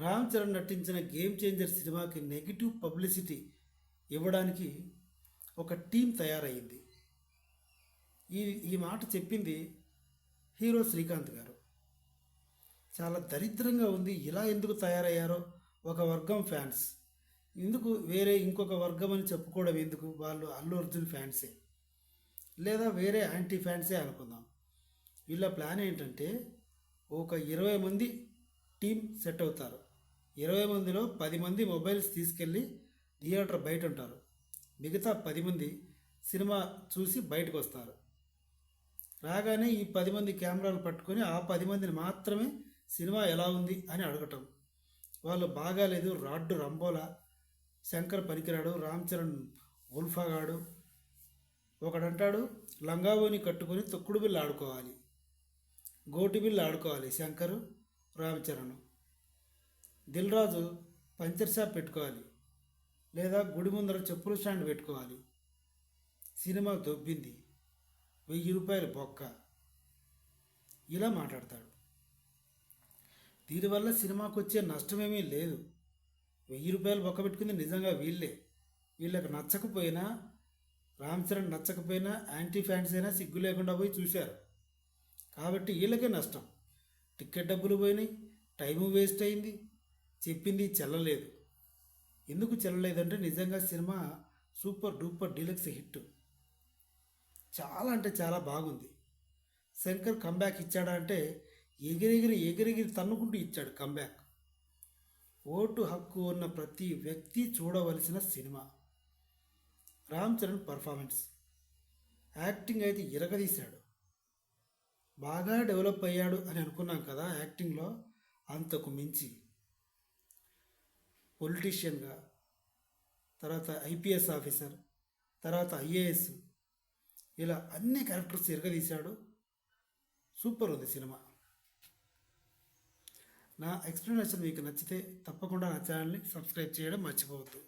రామ్ చరణ్ నటించిన game changer సినిమాకి negative publicity ఇవ్వడానికి ఒక టీం తయారయ్యింది ఈ ఈ మాట చెప్పింది హీరో శ్రీకాంత్ గారు. చాలా దరిద్రంగా ఉంది. ఇలా ఎందుకు తయారయ్యారో ఒక వర్గం ఫ్యాన్స్. ఎందుకు వేరే ఇంకొక వర్గం అని చెప్పుకోవడం ఎందుకు? వాళ్ళు అల్లు అర్జున్ ఫ్యాన్సే. లేదా వేరే యాంటీ ఫ్యాన్సే అనుకుందాం. వీళ్ళ ప్లాన్ ఏంటంటే ఒక ఇరవై మంది టీం సెట్ అవుతారు. ఇరవై మందిలో పది మంది మొబైల్స్ తీసుకెళ్ళి థియేటర్ బయట ఉంటారు మిగతా పది మంది సినిమా చూసి బయటకు వస్తారు రాగానే ఈ పది మంది కెమెరాలు పట్టుకొని ఆ పది మందిని మాత్రమే సినిమా ఎలా ఉంది అని అడగటం. వాళ్ళు బాగాలేదు రాడ్డు రంబోలా శంకర్ పనికిరాడు రామ్ చరణ్ ఉల్ఫాగాడు. ఒకడంటాడు లంగావోని కట్టుకొని తొక్కుడు బిల్లు ఆడుకోవాలి. గోటి బిల్లు ఆడుకోవాలి శంకరు రామ్ దిల్రాజు పంచర్ షాప్ పెట్టుకోవాలి. లేదా గుడి ముందర చెప్పుల స్టాండ్ పెట్టుకోవాలి. సినిమా దొబ్బింది. వెయ్యి రూపాయల బొక్క. ఇలా మాట్లాడతాడు. దీనివల్ల సినిమాకు వచ్చే నష్టమేమీ లేదు. వెయ్యి రూపాయలు బొక్క పెట్టుకుంది నిజంగా వీళ్ళే. వీళ్ళకి నచ్చకపోయినా రామ్ చరణ్ నచ్చకపోయినా యాంటీ ఫ్యాన్స్ అయినా సిగ్గు లేకుండా పోయి చూశారు. కాబట్టి వీళ్ళకే నష్టం. టికెట్ డబ్బులు పోయినాయి టైము వేస్ట్ అయింది. చెప్పింది చెల్లలేదు. ఎందుకు చెల్లలేదంటే నిజంగా సినిమా సూపర్ డూపర్ డీలక్స్ హిట్. చాలా అంటే చాలా బాగుంది. శంకర్ కంబ్యాక్ ఇచ్చాడా అంటే ఎగిరెగిరి ఎగిరెగిరి తన్నుకుంటూ ఇచ్చాడు కంబ్యాక్ ఓటు హక్కు ఉన్న ప్రతి వ్యక్తి చూడవలసిన సినిమా. రామ్ చరణ్ పర్ఫార్మెన్స్ యాక్టింగ్ అయితే ఇరగదీశాడు. బాగా డెవలప్ అయ్యాడు అని అనుకున్నాం కదా యాక్టింగ్లో? అంతకు మించి. పొలిటీషియన్గా తర్వాత ఐపీఎస్ ఆఫీసర్ తర్వాత ఐఏఎస్ ఇలా అన్ని క్యారెక్టర్స్ ఇరగదీశాడు సూపర్ ఉంది సినిమా. నా ఎక్స్ప్లెనేషన్ మీకు నచ్చితే తప్పకుండా నా ఛానల్ని సబ్స్క్రైబ్ చేయడం మర్చిపోవద్దు.